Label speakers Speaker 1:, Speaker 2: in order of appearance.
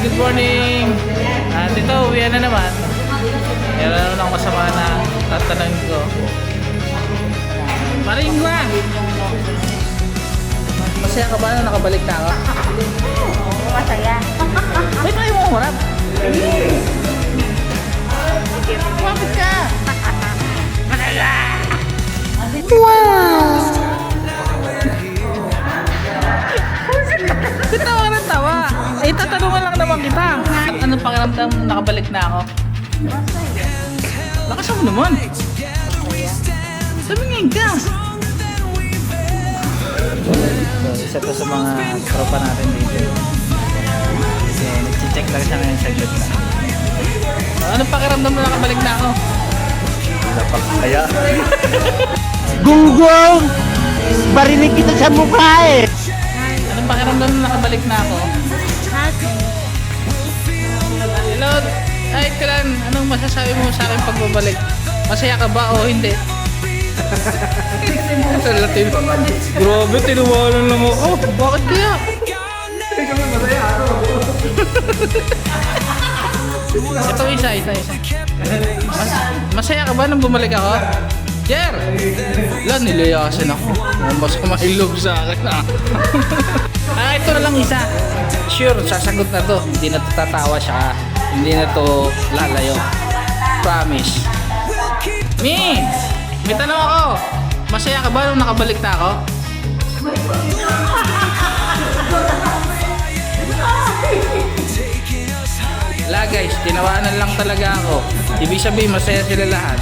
Speaker 1: good morning. At ito, uwi na naman. Meron na naman akong kasama na tatanong ko. Maringwa! Masaya ka ba na nakabalik na ako?
Speaker 2: Masaya.
Speaker 1: Ba't tayo mo umurap? Kumapit ka! Wow! Eh, tatanungan lang naman kita. Anong pakiramdam nakabalik na ako? Lakas mo naman. Sabi ngayon ka. So, isa to sa mga tropa natin dito. So, nag-check lang siya ngayon sa group na. Anong pakiramdam na nakabalik na ako?
Speaker 3: Kaya,
Speaker 4: Gunggong! Barinig kita sa mukha eh!
Speaker 1: Anong pakiramdam na nakabalik na ako? Hello, ay Klan, anong masasabi mo sa akin pagbabalik? Masaya ka ba o hindi? Latin. Grabe, tinuwalan lang ako. Bakit kaya? Ito isa, isa, isa. Mas, masaya ka ba nang bumalik ako? Jer! Wala, nilayasan ako. Mas kumahilog sa akin ah. ah, ito na lang isa. Sure, sasagot na to. Hindi na to tatawa siya. Hindi na to lalayo. Promise. Mi! May tanong ako. Masaya ka ba nung nakabalik na ako? Wala guys, tinawanan lang talaga ako. Ibig sabihin, masaya sila lahat.